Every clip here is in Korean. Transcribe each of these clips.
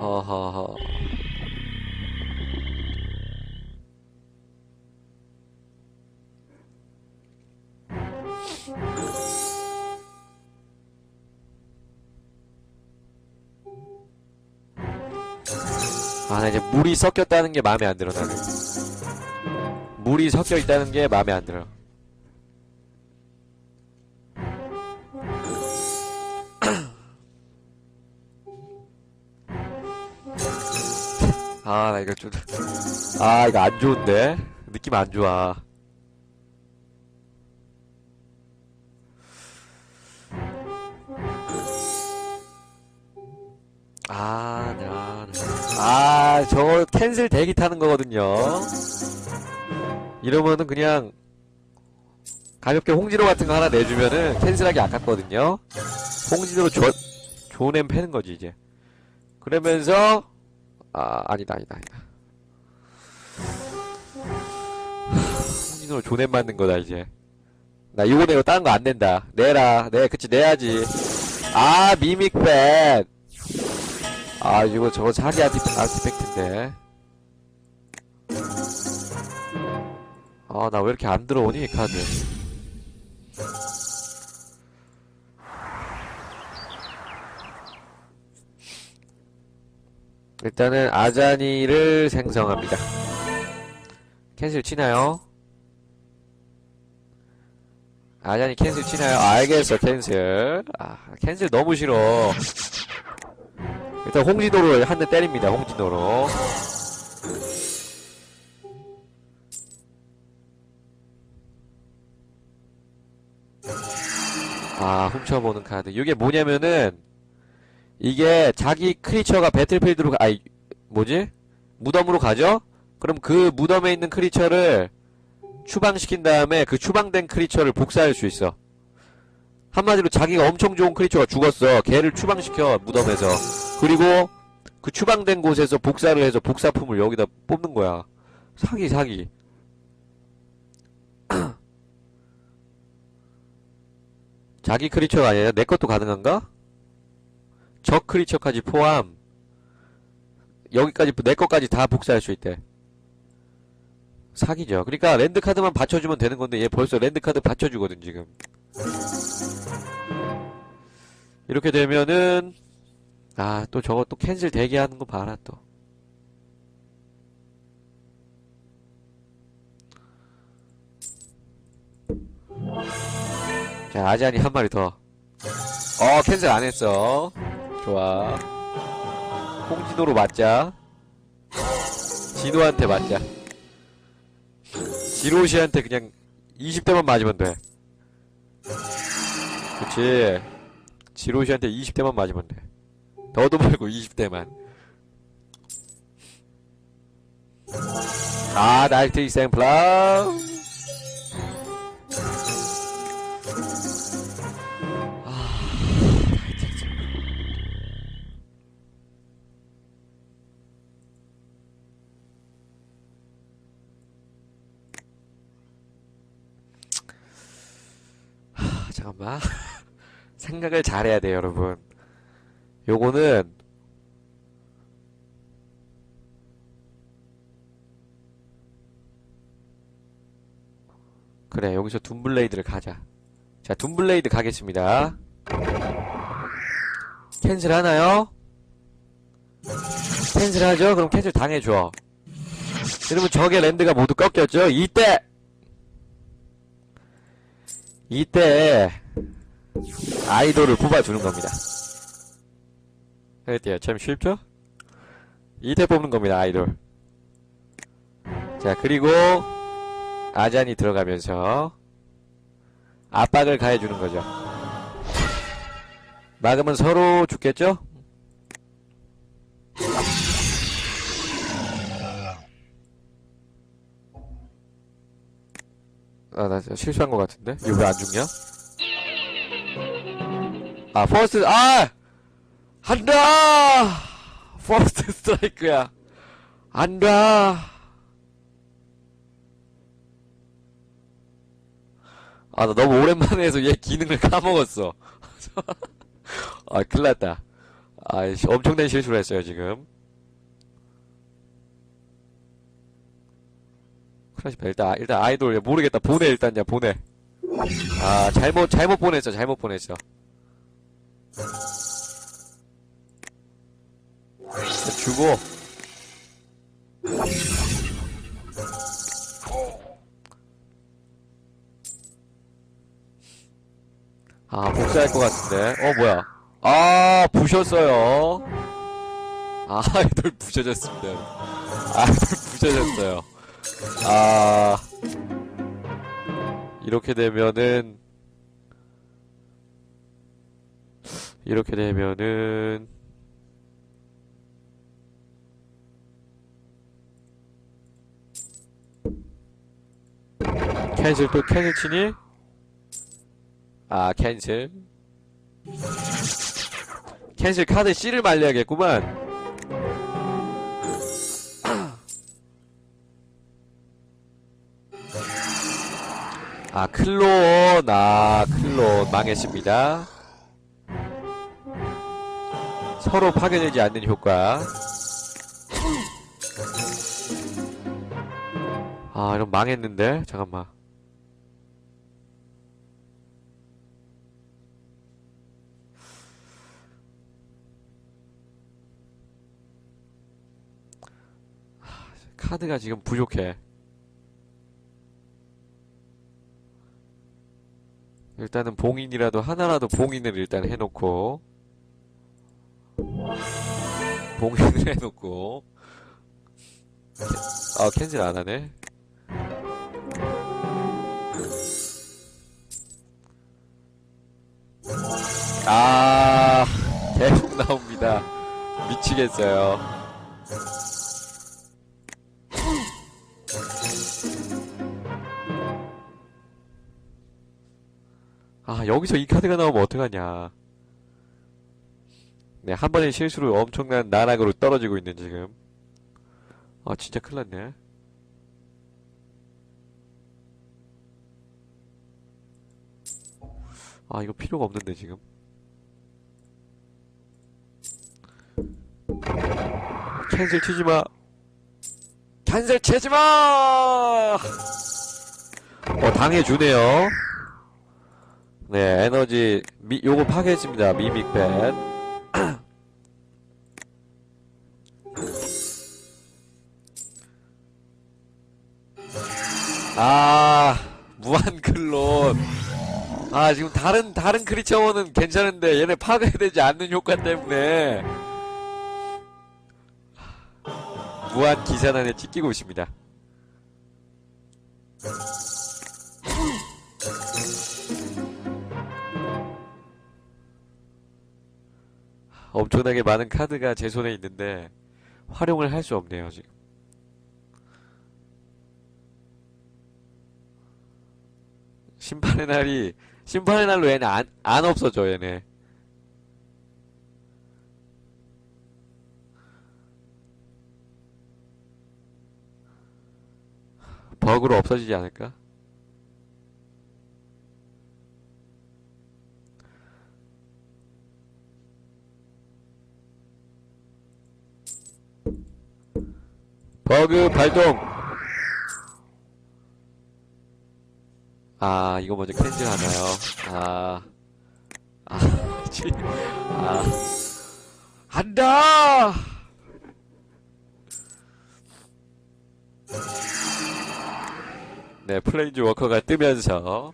어허허. 아, 나 이제 물이 섞였다는 게 마음에 안 들어, 나는. 물이 섞여 있다는 게 마음에 안 들어. 아, 나 이거 좀, 아, 이거 안 좋은데? 느낌 안 좋아. 아, 나, 나. 아, 저거 캔슬 대기 타는 거거든요. 이러면은 그냥 가볍게 홍진호 같은 거 하나 내주면은 캔슬하기 아깝거든요. 홍진호로 조, 조냄 패는 거지, 이제. 그러면서, 아, 아니다, 아니다, 아니다. 홍진호로 조냄 맞는 거다, 이제. 나 이거 내고 다른 거안 낸다. 내라. 내, 그치, 내야지. 아, 미믹백. 아, 이거 저거 사기 아티, 아티팩트인데. 아, 나 왜 이렇게 안 들어오니, 이 카드. 일단은 아자니를 생성합니다. 캔슬 치나요? 아자니 캔슬 치나요? 알겠어, 캔슬. 아, 캔슬 너무 싫어. 일단 홍진호로 한대 때립니다, 홍진호로. 아, 훔쳐보는 카드. 이게 뭐냐면은, 이게 자기 크리처가 배틀필드로, 가, 아니, 뭐지? 무덤으로 가죠? 그럼 그 무덤에 있는 크리처를 추방시킨 다음에 그 추방된 크리처를 복사할 수 있어. 한마디로 자기가 엄청 좋은 크리처가 죽었어. 걔를 추방시켜, 무덤에서. 그리고 그 추방된 곳에서 복사를 해서 복사품을 여기다 뽑는 거야. 사기, 사기. 자기 크리처가 아니라 내 것도 가능한가? 적 크리처까지 포함. 여기까지 내 것까지 다 복사할 수 있대. 사기죠. 그러니까 랜드 카드만 받쳐주면 되는 건데 얘 벌써 랜드 카드 받쳐주거든 지금. 이렇게 되면은 아 또 저거 또 캔슬 대기하는 거 봐라 또. 자 아자니 한 마리 더. 어 캔슬 안 했어. 좋아. 홍진호로 맞자. 진호한테 맞자. 지로시한테 그냥 20대만 맞으면 돼. 그치. 지로시한테 20대만 맞으면 돼. 너도 말고 20대만. 아, 나이트 이샘플라. 잠깐만. 생각을 잘해야 돼요, 여러분. 요거는 그래, 여기서 둠블레이드를 가자. 자, 둠블레이드 가겠습니다. 캔슬 하나요? 캔슬 하죠? 그럼 캔슬 당해줘. 여러분, 적의 랜드가 모두 꺾였죠? 이때! 이때, 아이돌을 뽑아주는 겁니다. 어때요? 참 쉽죠? 이때 뽑는 겁니다, 아이돌. 자, 그리고, 아잔이 들어가면서, 압박을 가해주는 거죠. 막으면 서로 죽겠죠? 아, 나 실수한 것 같은데? 이거 왜 안 죽냐? 아, 퍼스트, 아! 한다! 퍼스트 스트라이크야. 안다! 아, 나 너무 오랜만에 해서 얘 기능을 까먹었어. 아, 큰일 났다. 아이씨, 엄청난 실수를 했어요, 지금. 크라시 일단, 일단 아이돌, 모르겠다. 보내, 일단, 야, 보내. 아, 잘못, 잘못 보냈어, 잘못 보냈어. 주고. 아, 복사할 것 같은데. 어, 뭐야. 아, 부셨어요. 아, 아이돌 부셔졌습니다. 아이돌 부셔졌어요. 아, 이렇게 되면은, 이렇게 되면은, 캔슬 또 캔슬 치니? 아, 캔슬. 캔슬 카드 C를 말려야겠구만. 아, 클론. 아, 클론. 망했습니다. 서로 파괴되지 않는 효과. 아, 이런 망했는데? 잠깐만. 카드가 지금 부족해. 일단은 봉인이라도 하나라도 봉인을 일단 해놓고 봉인을 해놓고 아 캔슬 안 하네. 아 계속 나옵니다. 미치겠어요. 아, 여기서 이 카드가 나오면 어떡하냐. 네, 한 번의 실수로 엄청난 나락으로 떨어지고 있는 지금. 아, 진짜 큰일 났네. 아, 이거 필요가 없는데, 지금. 캔슬 치지 마! 캔슬 치지 마! 어, 당해주네요. 네, 에너지, 미, 요거 파괴했습니다. 미믹밴. 아, 무한클론. 아, 지금 다른, 다른 크리처는 괜찮은데, 얘네 파괴되지 않는 효과 때문에. 무한 기산안에 찍히고 있습니다. 엄청나게 많은 카드가 제 손에 있는데 활용을 할 수 없네요, 지금. 심판의 날이 심판의 날로 얘네 안, 안 없어져, 얘네. 버그로 없어지지 않을까? 버그 발동. 아, 이거 먼저 캔슬 하나요? 아, 아, 지, 아, 한다! 네, 플레인즈 워커가 뜨면서,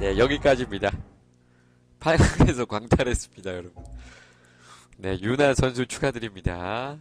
네, 여기까지입니다. 8강에서 광탈했습니다, 여러분. 네, 유나 선수 축하드립니다.